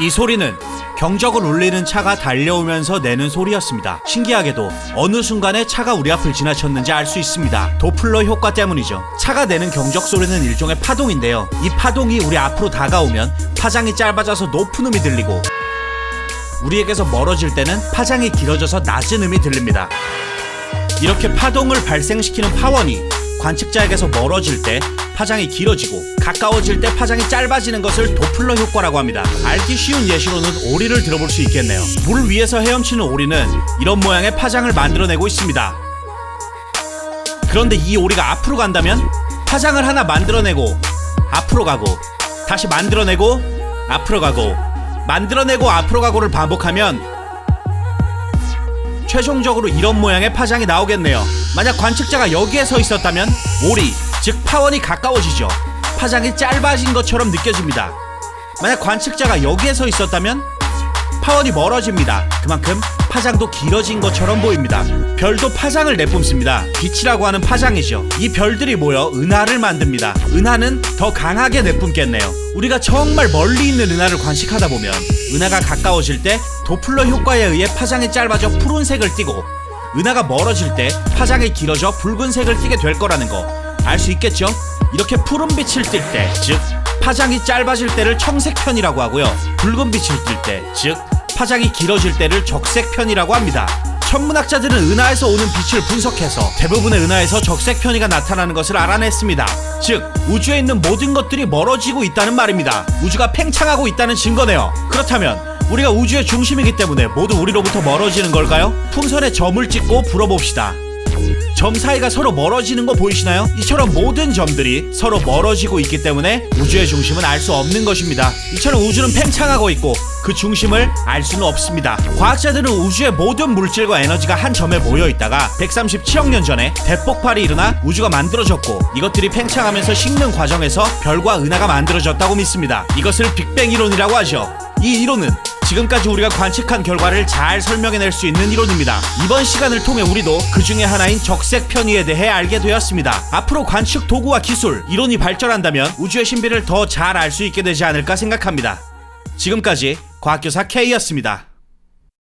이 소리는 경적을 울리는 차가 달려오면서 내는 소리였습니다. 신기하게도 어느 순간에 차가 우리 앞을 지나쳤는지 알 수 있습니다. 도플러 효과 때문이죠. 차가 내는 경적 소리는 일종의 파동인데요. 이 파동이 우리 앞으로 다가오면 파장이 짧아져서 높은 음이 들리고 우리에게서 멀어질 때는 파장이 길어져서 낮은 음이 들립니다. 이렇게 파동을 발생시키는 파원이 관측자에게서 멀어질 때 파장이 길어지고 가까워질 때 파장이 짧아지는 것을 도플러 효과라고 합니다. 알기 쉬운 예시로는 오리를 들어볼 수 있겠네요. 물 위에서 헤엄치는 오리는 이런 모양의 파장을 만들어내고 있습니다. 그런데 이 오리가 앞으로 간다면 파장을 하나 만들어내고 앞으로 가고 다시 만들어내고 앞으로 가고 만들어내고 앞으로 가고를 반복하면 최종적으로 이런 모양의 파장이 나오겠네요. 만약 관측자가 여기에 서 있었다면 오리, 즉 파원이 가까워지죠. 파장이 짧아진 것처럼 느껴집니다. 만약 관측자가 여기에 서 있었다면 파원이 멀어집니다. 그만큼 파장도 길어진 것처럼 보입니다. 별도 파장을 내뿜습니다. 빛이라고 하는 파장이죠. 이 별들이 모여 은하를 만듭니다. 은하는 더 강하게 내뿜겠네요. 우리가 정말 멀리 있는 은하를 관측하다 보면 은하가 가까워질 때 도플러 효과에 의해 파장이 짧아져 푸른색을 띠고 은하가 멀어질 때 파장이 길어져 붉은색을 띠게 될 거라는 거 알 수 있겠죠? 이렇게 푸른 빛을 띌 때, 즉 파장이 짧아질 때를 청색편이라고 하고요. 붉은 빛을 띌 때, 즉 파장이 길어질 때를 적색편이라고 합니다. 천문학자들은 은하에서 오는 빛을 분석해서 대부분의 은하에서 적색 편이가 나타나는 것을 알아냈습니다. 즉 우주에 있는 모든 것들이 멀어지고 있다는 말입니다. 우주가 팽창하고 있다는 증거네요. 그렇다면 우리가 우주의 중심이기 때문에 모두 우리로부터 멀어지는 걸까요? 풍선에 점을 찍고 불어봅시다. 점 사이가 서로 멀어지는 거 보이시나요? 이처럼 모든 점들이 서로 멀어지고 있기 때문에 우주의 중심은 알 수 없는 것입니다. 이처럼 우주는 팽창하고 있고 그 중심을 알 수는 없습니다. 과학자들은 우주의 모든 물질과 에너지가 한 점에 모여 있다가 137억 년 전에 대폭발이 일어나 우주가 만들어졌고 이것들이 팽창하면서 식는 과정에서 별과 은하가 만들어졌다고 믿습니다. 이것을 빅뱅 이론이라고 하죠. 이 이론은 지금까지 우리가 관측한 결과를 잘 설명해낼 수 있는 이론입니다. 이번 시간을 통해 우리도 그 중에 하나인 적색 편의에 대해 알게 되었습니다. 앞으로 관측 도구와 기술, 이론이 발전한다면 우주의 신비를 더 잘 알 수 있게 되지 않을까 생각합니다. 지금까지 과학교사 K였습니다.